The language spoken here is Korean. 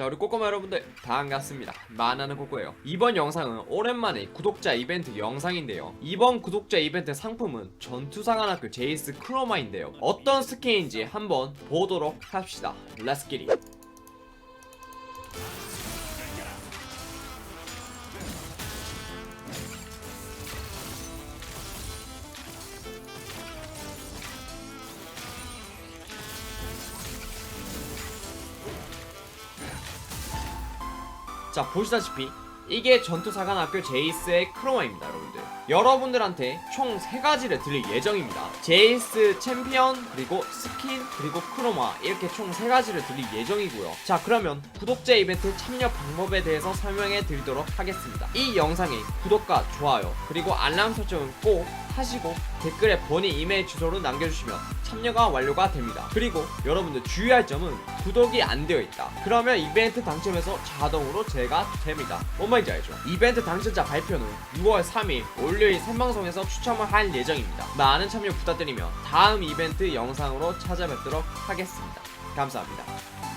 자 우리 꼬꼬마 여러분들 반갑습니다. 만화는 꼬꼬예요. 이번 영상은 오랜만에 구독자 이벤트 영상인데요. 이번 구독자 이벤트 상품은 전투사관학교 제이스 크로마인데요. 어떤 스킨인지 한번 보도록 합시다. 렛츠 기리 자 보시다시피 이게 전투사관학교 제이스의 크로마입니다 여러분들. 여러분들한테 총 3가지를 드릴 예정입니다. 제이스 챔피언 그리고 스킨 그리고 크로마. 이렇게 총 3가지를 드릴 예정이고요. 자 그러면 구독자 이벤트 참여 방법에 대해서 설명해 드리도록 하겠습니다. 이 영상에 구독과 좋아요 그리고 알람 설정은 꼭 하시고 댓글에 본인 이메일 주소를 남겨주시면 참여가 완료가 됩니다. 그리고 여러분들 주의할 점은 구독이 안 되어 있다. 그러면 이벤트 당첨에서 자동으로 제가 됩니다. 뭔 말인지 알죠? 이벤트 당첨자 발표는 6월 3일 월요일 생방송에서 추첨을 할 예정입니다. 많은 참여 부탁드리며 다음 이벤트 영상으로 찾아뵙도록 하겠습니다. 감사합니다.